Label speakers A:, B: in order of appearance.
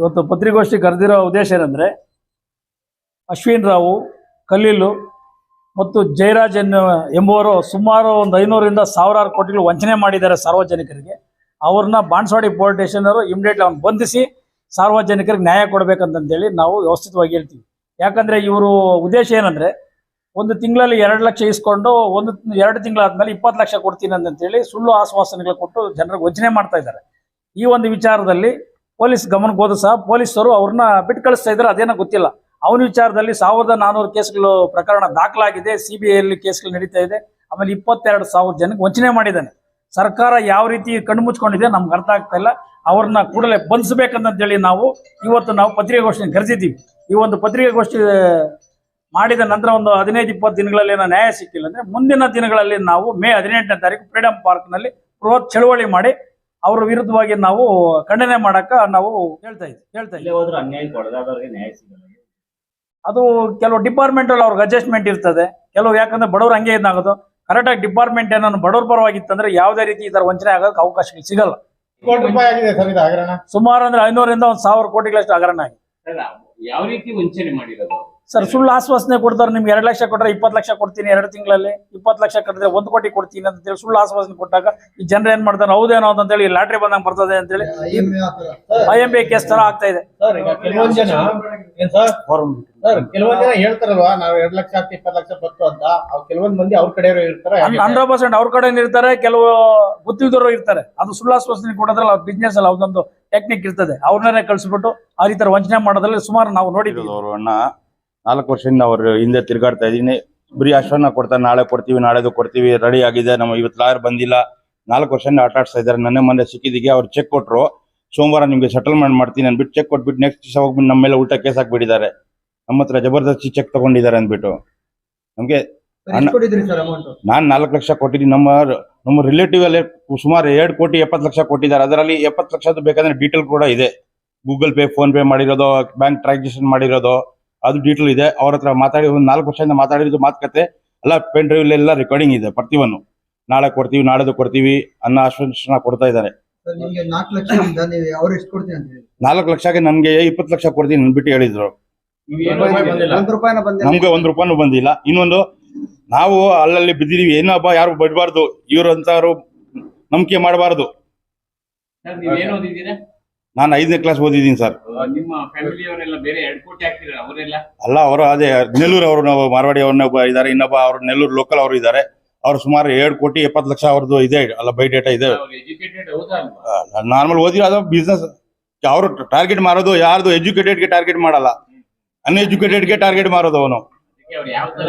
A: ಇವತ್ತು ಪತ್ರಿಕೋಷ್ಠಿ ಕರೆದಿರೋ ಉದ್ದೇಶ ಏನಂದರೆ ಅಶ್ವಿನ್ ರಾವು ಕಲ್ಲಿಲ್ಲು ಮತ್ತು ಜಯರಾಜ್ ಎಂಬುವರು ಸುಮಾರು ಒಂದು ಐನೂರಿಂದ ಸಾವಿರಾರು ಕೋಟಿಗಳು ವಂಚನೆ ಮಾಡಿದ್ದಾರೆ ಸಾರ್ವಜನಿಕರಿಗೆ. ಅವ್ರನ್ನ ಬಾಣಸ್ವಾಡಿ ಪೊಲೀಸ್ ಸ್ಟೇಷನವರು ಇಮಿಡಿಯೇಟ್ಲಿ ಅವ್ನು ಬಂಧಿಸಿ ಸಾರ್ವಜನಿಕರಿಗೆ ನ್ಯಾಯ ಕೊಡಬೇಕಂತಂದೇಳಿ ನಾವು ವ್ಯವಸ್ಥಿತವಾಗಿ ಹೇಳ್ತೀವಿ. ಯಾಕಂದರೆ ಇವರು ಉದ್ದೇಶ ಏನಂದರೆ ಒಂದು ತಿಂಗಳಲ್ಲಿ ಎರಡು ಲಕ್ಷ ಇಸ್ಕೊಂಡು ಒಂದು ಎರಡು ತಿಂಗಳಾದ್ಮೇಲೆ ಇಪ್ಪತ್ತು ಲಕ್ಷ ಕೊಡ್ತೀನಿ ಅಂತಂತೇಳಿ ಸುಳ್ಳು ಆಶ್ವಾಸನೆಗಳು ಕೊಟ್ಟು ಜನರಿಗೆ ವಂಚನೆ ಮಾಡ್ತಾ ಇದ್ದಾರೆ. ಈ ಒಂದು ವಿಚಾರದಲ್ಲಿ ಪೊಲೀಸ್ ಗಮನಕ್ಕೆ ಹೋದ ಸಹ ಪೊಲೀಸರು ಅವ್ರನ್ನ ಬಿಟ್ಟು ಕಳಿಸ್ತಾ ಇದ್ದಾರೆ. ಅದೇನೋ ಗೊತ್ತಿಲ್ಲ. ಅವನ ವಿಚಾರದಲ್ಲಿ ಸಾವಿರದ ನಾನೂರು ಕೇಸ್ಗಳು ಪ್ರಕರಣ ದಾಖಲಾಗಿದೆ. ಸಿ ಬಿ ಐಯಲ್ಲಿ ಕೇಸ್ಗಳು ನಡೀತಾ ಇದೆ. ಆಮೇಲೆ ಇಪ್ಪತ್ತೆರಡು ಸಾವಿರ ಜನಕ್ಕೆ ವಂಚನೆ ಮಾಡಿದ್ದಾನೆ. ಸರ್ಕಾರ ಯಾವ ರೀತಿ ಕಣ್ಣು ಮುಚ್ಕೊಂಡಿದೆ ನಮ್ಗೆ ಅರ್ಥ ಆಗ್ತಾ ಇಲ್ಲ. ಅವ್ರನ್ನ ಕೂಡಲೇ ಬಂಧಿಸಬೇಕಂತೇಳಿ ನಾವು ಇವತ್ತು ನಾವು ಪತ್ರಿಕಾಗೋಷ್ಠಿ ಕರೆದಿದ್ದೀವಿ. ಈ ಒಂದು ಪತ್ರಿಕಾಗೋಷ್ಠಿ ಮಾಡಿದ ನಂತರ ಒಂದು ಹದಿನೈದು, ಇಪ್ಪತ್ತು ದಿನಗಳಲ್ಲಿ ಏನೋ ನ್ಯಾಯ ಸಿಕ್ಕಿಲ್ಲ ಅಂದ್ರೆ ಮುಂದಿನ ದಿನಗಳಲ್ಲಿ ನಾವು ಮೇ ಹದಿನೆಂಟನೇ ತಾರೀಕು ಫ್ರೀಡಮ್ ಪಾರ್ಕ್ನಲ್ಲಿ ಬೃಹತ್ ಚಳುವಳಿ ಮಾಡಿ ಅವರ ವಿರುದ್ಧವಾಗಿ ನಾವು ಖಂಡನೆ ಮಾಡಕ್ಕ ನಾವು ಹೇಳ್ತಾ ಇದ್ವಿ ಹೇಳ್ತಾ ಇದ್ವಿ.
B: ನ್ಯಾಯ ಸಿಗಲ್ಲ
A: ಅದು ಕೆಲವು ಡಿಪಾರ್ಟ್ಮೆಂಟ್ ಅಲ್ಲಿ ಅವ್ರಿಗೆ ಅಡ್ಜಸ್ಟ್ಮೆಂಟ್ ಇರ್ತದೆ. ಕೆಲವು ಯಾಕಂದ್ರೆ ಬಡವ್ರು ಹಂಗೆ ಇದಾಗೋದು ಕರೆಕ್ಟಾಗಿ ಡಿಪಾರ್ಟ್ಮೆಂಟ್ ಏನೋ ಬಡವ್ರ ಪರವಾಗಿತ್ತಂದ್ರೆ ಯಾವುದೇ ರೀತಿ ಈ ತರ ವಂಚನೆ ಆಗೋಕೆ ಅವಕಾಶ ಸಿಗಲ್ಲ.
C: ಕೋಟಿ ರೂಪಾಯಿ ಆಗಿದೆ ಸರ್ ಇದು ಹಗರಣ.
A: ಸುಮಾರು ಅಂದ್ರೆ ಐನೂರಿಂದ ಒಂದ್ ಸಾವಿರ ಕೋಟಿಗಳಷ್ಟು ಹಗರಣ ಆಗಿದೆ.
B: ಸರ್, ಯಾವ ರೀತಿ ವಂಚನೆ ಮಾಡಿರೋದು?
A: ಸರ್ ಸುಳ್ಳು ಆಶ್ವಾಸನೆ ಕೊಡ್ತಾರೆ ನಿಮ್ಗೆ ಎರಡು ಲಕ್ಷ ಕೊಟ್ಟರೆ ಇಪ್ಪತ್ತು ಲಕ್ಷ ಕೊಡ್ತೀನಿ ಎರಡು ತಿಂಗಳಲ್ಲಿ ಇಪ್ಪತ್ತು ಲಕ್ಷ ಕಟ್ಟಿದ್ರೆ ಒಂದು ಕೋಟಿ ಕೊಡ್ತೀನಿ ಅಂತ ಹೇಳಿ ಸುಳ್ಳು ಆಶ್ವಾಸನೆ ಕೊಟ್ಟಾಗ ಈ ಜನರು ಏನ್ ಮಾಡ್ತಾರೆ ಹೌದೇನೋ ಅಂತೇಳಿ ಲಾಟ್ರಿ ಬಂದಂಗೆ ಬರ್ತದೆ ಅಂತೇಳಿ ಐ ಎಂ ಬಿ ಕೇಸ್ ತರ ಆಗ್ತಾ ಇದೆ.
C: ಸರ್ ಈಗ ಕೆಲವೊಂದ್ ಜನ ಏನ್ ಸರ್? ಸರ್ ಕೆಲವೊಂದ್ ಜನ ಹೇಳ್ತಾರಲ್ವಾ ನಾವ್ ಎರಡ್ ಲಕ್ಷ ಹಾಕಿ ಇಪ್ಪತ್ತು ಲಕ್ಷ ಬಂತು ಅಂತ. ಅವ್ ಕೆಲವೊಂದ್ ಮಂದಿ ಅವ್ರ ಕಡೆ ಇರ್ತಾರೆ
A: ಹಂಡ್ರೆಡ್ ಪರ್ಸೆಂಟ್ ಅವ್ರ ಕಡೆ ಇರ್ತಾರೆ ಕೆಲವು ಗೊತ್ತಿಲ್ದವರು ಇರ್ತಾರೆ. ಅದು ಸುಳ್ಳು ಆಶ್ವಾಸನೆ ಕೊಡೋದ್ರಲ್ಲಿ ಅವ್ರ ಬಿಸ್ನೆಸ್ ಅಲ್ಲಿ ಅದೊಂದು ಟೆಕ್ನಿಕ್ ಇರ್ತದೆ. ಅವ್ರನ್ನೇ ಕಳ್ಸಿಬಿಟ್ಟು ಆ ರೀತಿ ವಂಚನೆ ಮಾಡೋದ್ರಲ್ಲಿ ಸುಮಾರು ನಾವು ನೋಡಿದ್ದೀವಿ
D: ಅವ್ರನ್ನ ಅಣ್ಣ. ನಾಲ್ಕು ವರ್ಷದಿಂದ ಅವ್ರ ಹಿಂದೆ ತಿರುಗಾಡ್ತಾ ಇದೀನಿ ಬರೀ ಅಶ್ವನ್ನ ಕೊಡ್ತಾರೆ ನಾಳೆ ಕೊಡ್ತೀವಿ ನಾಳೆದು ಕೊಡ್ತೀವಿ ರೆಡಿ ಆಗಿದೆ. ನಮ್ಮ ಇವತ್ತು ಲಾಯರ್ ಬಂದಿಲ್ಲ. ನಾಲ್ಕು ವರ್ಷದಿಂದ ಆಟ ಆಡ್ಸ್ತಾ ಇದ್ದಾರೆ. ನನ್ನ ಮೊನ್ನೆ ಸಿಕ್ಕಿದಿಗೆ ಅವ್ರು ಚೆಕ್ ಕೊಟ್ಟರು ಸೋಮವಾರ ನಿಮಗೆ ಸೆಟಲ್ಮೆಂಟ್ ಮಾಡ್ತೀನಿ ಅಂದ್ಬಿಟ್ಟು ಚೆಕ್ ಕೊಟ್ಬಿಟ್ಟು ನೆಕ್ಸ್ಟ್ ದಿವಸ ಹೋಗ್ಬಿಟ್ಟು ನಮ್ಮ ಮೇಲೆ ಉಲ್ಟಾ ಕೇಸ್ ಹಾಕ್ಬಿಟ್ಟಿದ್ದಾರೆ. ನಮ್ಮ ಹತ್ರ ಜಬರ್ದಸ್ತಿ ಚೆಕ್ ತಗೊಂಡಿದ್ದಾರೆ ಅಂದ್ಬಿಟ್ಟು. ನಮಗೆ ನಾನ್ ನಾಲ್ಕು ಲಕ್ಷ ಕೊಟ್ಟಿದ್ದೀನಿ. ನಮ್ಮ ನಮ್ಮ ರಿಲೇಟಿವ್ ಅಲ್ಲೇ ಸುಮಾರು ಎರಡು ಕೋಟಿ ಎಪ್ಪತ್ತು ಲಕ್ಷ ಕೊಟ್ಟಿದ್ದಾರೆ. ಅದರಲ್ಲಿ ಎಪ್ಪತ್ತು ಲಕ್ಷದ್ದು ಬೇಕಾದ್ರೆ ಡೀಟೇಲ್ ಕೂಡ ಇದೆ. ಗೂಗಲ್ ಪೇ ಫೋನ್ ಪೇ ಮಾಡಿರೋದು ಬ್ಯಾಂಕ್ ಟ್ರಾನ್ಸಾಕ್ಷನ್ ಮಾಡಿರೋದು. ಅದು ಡೀಟೇಲ್ ಇದೆ. ಅವ್ರ ಹತ್ರ ಮಾತಾಡಿ ಒಂದು ನಾಲ್ಕು ವರ್ಷದಿಂದ ಮಾತಾಡಿದ್ದು ಮಾತುಕತೆ. ಎಲ್ಲ ಪೆನ್ ಡ್ರೈವ್ ಎಲ್ಲ ರೆಕಾರ್ಡಿಂಗ್ ಇದೆ ಪ್ರತಿಯೊಂದು ನಾಳೆ ಕೊಡ್ತೀವಿ ನಾಳೆದು ಕೊಡ್ತೀವಿ ಅನ್ನ ಆಶ್ವಾಸನ ಕೊಡ್ತಾ ಇದ್ದಾರೆ.
E: ನಾಲ್ಕು
D: ಲಕ್ಷಕ್ಕೆ ನನಗೆ ಇಪ್ಪತ್ತು ಲಕ್ಷ ಕೊಡ್ತೀನಿ ಅಂದ್ಬಿಟ್ಟು ಹೇಳಿದ್ರು. ನಮ್ಗೆ ಒಂದ್ ರೂಪಾಯಿನೂ ಬಂದಿಲ್ಲ. ಇನ್ನೊಂದು ನಾವು ಅಲ್ಲಲ್ಲಿ ಬಿದ್ದಿದೀವಿ ಏನೋ ಹಬ್ಬ ಯಾರು ಬಿಡಬಾರ್ದು. ಇವ್ರಂತವ್ರು ನಂಬಿಕೆ ಮಾಡಬಾರ್ದು.
B: ನೀವೇನು ಓದಿದ್ದೀರಾ?
D: ನಾನು ಐದನೇ ಕ್ಲಾಸ್ ಓದಿದ್ದೀನಿ ಸರ್
B: ನಿಮ್ಮ ಫ್ಯಾಮಿಲಿಯವರೆಲ್ಲ ಬೇರೆ ಎರಡು ಕೋಟಿ ಹಾಕ್ತಿರ ಅವರೆಲ್ಲ?
D: ಅಲ್ಲ ಅವರು ಅದೇ ನೆಲ್ಲೂರು ಅವರು ನಾವು ಮಾರವಾಡಿ ಅವ್ರನ್ನ ಇದ್ದಾರೆ ಇನ್ನೊಬ್ಬ ಅವರು ನೆಲ್ಲೂರು ಲೋಕಲ್ ಅವರು ಇದ್ದಾರೆ ಅವ್ರು ಸುಮಾರು ಎರಡು ಕೋಟಿ ಎಪ್ಪತ್ತು ಲಕ್ಷ ಅವ್ರದ್ದು ಇದೆ ಅಲ್ಲ ಬೈ ಡೇಟಾ ಇದೆ. ನಾರ್ಮಲ್ ಓದಿರೋ ಅದು ಬಿಸ್ನೆಸ್ ಅವರು ಟಾರ್ಗೆಟ್ ಮಾರೋದು ಯಾರ್ದು ಎಜುಕೇಟೆಡ್ಗೆ ಟಾರ್ಗೆಟ್ ಮಾಡಲ್ಲ. ಅನ್ಎಜುಕೇಟೆಡ್ಗೆ ಟಾರ್ಗೆಟ್ ಮಾರೋದು ಅವನು.